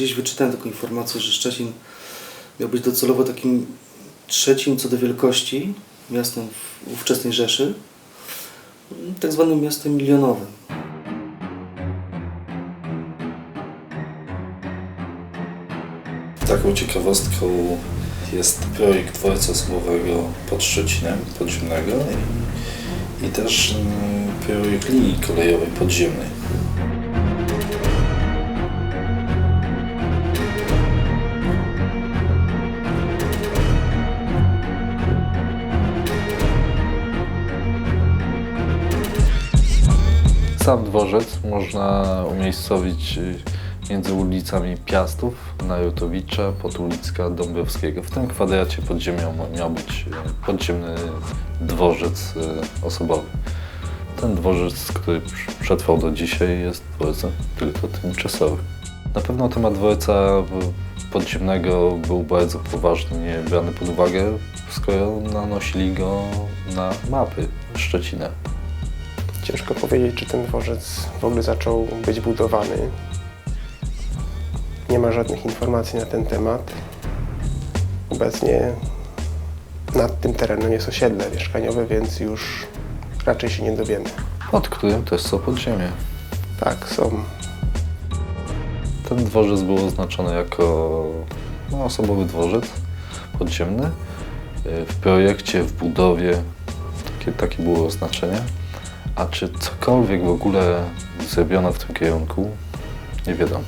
gdzieś wyczytałem taką informację, że Szczecin miał być docelowo takim trzecim co do wielkości miastem w ówczesnej Rzeszy, tak zwanym miastem milionowym. Taką ciekawostką jest projekt dworca osobowego pod Szczecinem, podziemnego i, i też mm, projekt linii kolejowej podziemnej. Sam dworzec można umiejscowić y, między ulicami Piastów, Narutowicza, Potulicka, Dąbrowskiego. W tym kwadracie pod ziemią miał być y, podziemny dworzec y, osobowy. Ten dworzec, który pr- przetrwał do dzisiaj, jest dworcem tylko tymczasowym. Na pewno temat dworca podziemnego był bardzo poważnie brany pod uwagę, skoro nanosili go na mapy Szczecina. Ciężko powiedzieć, czy ten dworzec w ogóle zaczął być budowany. Nie ma żadnych informacji na ten temat. Obecnie nad tym terenem jest osiedle mieszkaniowe, więc już raczej się nie dowiemy. pod którym też są podziemie. Tak, są Ten dworzec był oznaczony jako no, osobowy dworzec podziemny. Y, W projekcie, w budowie takie, takie było oznaczenie. A czy cokolwiek w ogóle zrobiono w tym kierunku, nie wiadomo.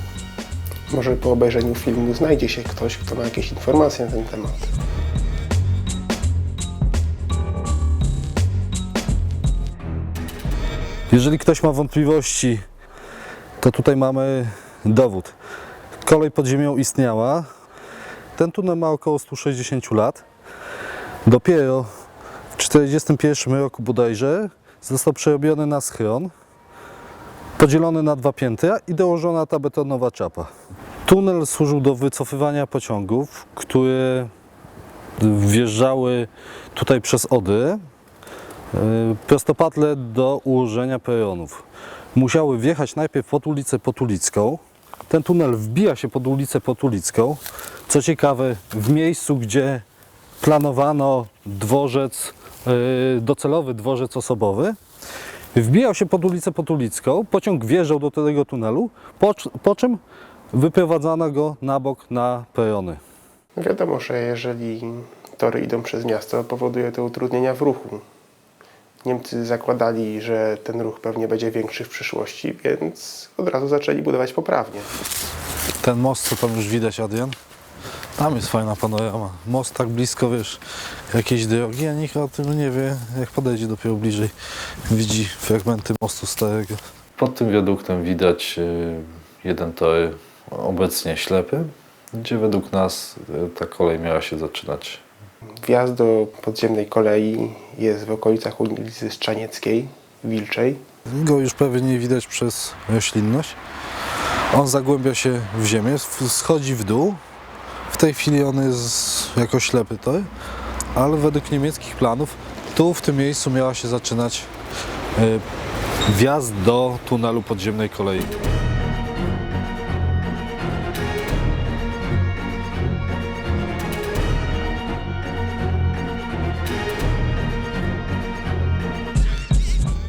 Może po obejrzeniu filmu znajdzie się ktoś, kto ma jakieś informacje na ten temat. Jeżeli ktoś ma wątpliwości, to tutaj mamy dowód. Kolej pod ziemią istniała. Ten tunel ma około 160 lat. Dopiero w 1941 roku bodajże został przerobiony na schron, podzielony na dwa piętra i dołożona ta betonowa czapa. Tunel służył do wycofywania pociągów, które wjeżdżały tutaj przez Ody, Y, prostopadle do ułożenia peronów. Musiały wjechać najpierw pod ulicę Potulicką. Ten tunel wbija się pod ulicę Potulicką. Co ciekawe, w miejscu, gdzie planowano dworzec, docelowy dworzec osobowy, wbijał się pod ulicę Potulicką, pociąg wjeżdżał do tego tunelu, po, po czym wyprowadzano go na bok na perony. Wiadomo, że jeżeli tory idą przez miasto, powoduje to utrudnienia w ruchu. Niemcy zakładali, że ten ruch pewnie będzie większy w przyszłości, więc od razu zaczęli budować poprawnie. Ten most, co tam już widać, Adrian, tam jest fajna panorama. Most tak blisko, wiesz, jakiejś drogi, a nikt o tym nie wie, jak podejdzie dopiero bliżej. Widzi fragmenty mostu starego. Pod tym wiaduktem widać y, jeden tor obecnie ślepy, gdzie według nas y, ta kolej miała się zaczynać. Wjazd do podziemnej kolei jest w okolicach ulicy Strzanieckiej, Wilczej. Go już prawie nie widać przez roślinność. On zagłębia się w ziemię, schodzi w dół. W tej chwili on jest jako ślepy tor, ale według niemieckich planów tu w tym miejscu miała się zaczynać y, wjazd do tunelu podziemnej kolei.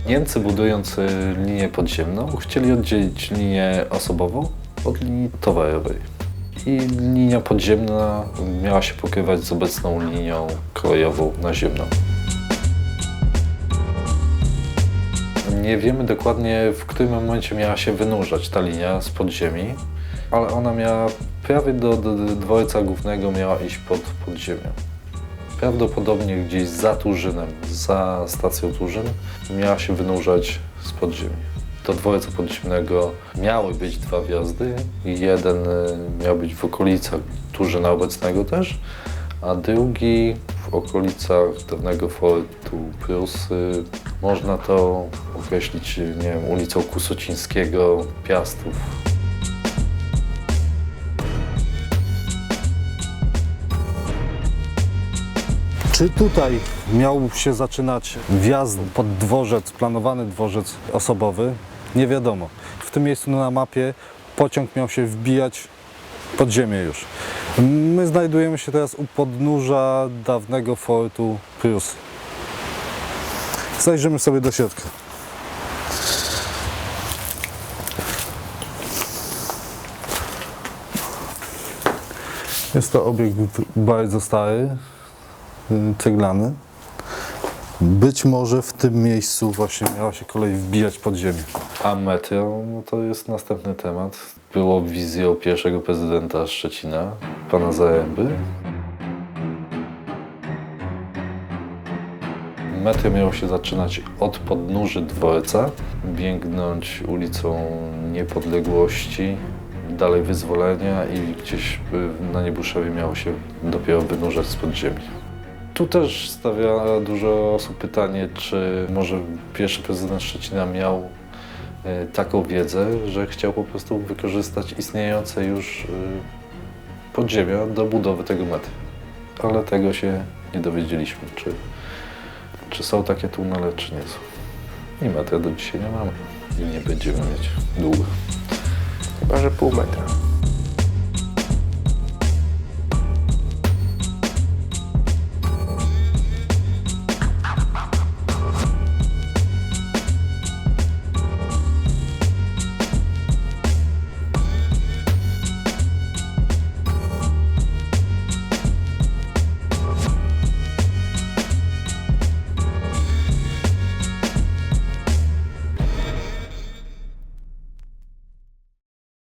Niemcy budując y, linię podziemną chcieli oddzielić linię osobową od linii towarowej. I linia podziemna miała się pokrywać z obecną linią kolejową naziemną. Nie wiemy dokładnie, w którym momencie miała się wynurzać ta linia z podziemi, ale ona miała prawie do, do, do dworca głównego miała iść pod podziemie. Prawdopodobnie gdzieś za Turzynem, za stacją Turzyn, miała się wynurzać z podziemi. Do dworca podziemnego miały być dwa wjazdy. Jeden y, miał być w okolicach Turzyna obecnego też, a drugi w okolicach dawnego fortu Prusy. Można to określić, nie wiem, ulicą Kusocińskiego, Piastów. Czy tutaj miał się zaczynać wjazd pod dworzec, planowany dworzec osobowy? Nie wiadomo. W tym miejscu na mapie pociąg miał się wbijać pod ziemię już. My znajdujemy się teraz u podnóża dawnego fortu Prus. Zajrzymy sobie do środka. Jest to obiekt bardzo stary, ceglany. Być może w tym miejscu właśnie miała się kolej wbijać pod ziemię. A meteo no to jest następny temat. Było wizją pierwszego prezydenta Szczecina, pana Zaręby. Metro miało się zaczynać od podnóży dworca, biegnąć ulicą Niepodległości, dalej Wyzwolenia i gdzieś y, na Niebuszowie miało się dopiero wynurzać z podziemi. Tu też stawia dużo osób pytanie, czy może pierwszy prezydent Szczecina miał e, taką wiedzę, że chciał po prostu wykorzystać istniejące już e, podziemia do budowy tego metru. Ale tego się nie dowiedzieliśmy, czy, czy są takie tunele, czy nie są. I metra do dzisiaj nie mamy i nie będziemy mieć długo. Chyba, że pół metra.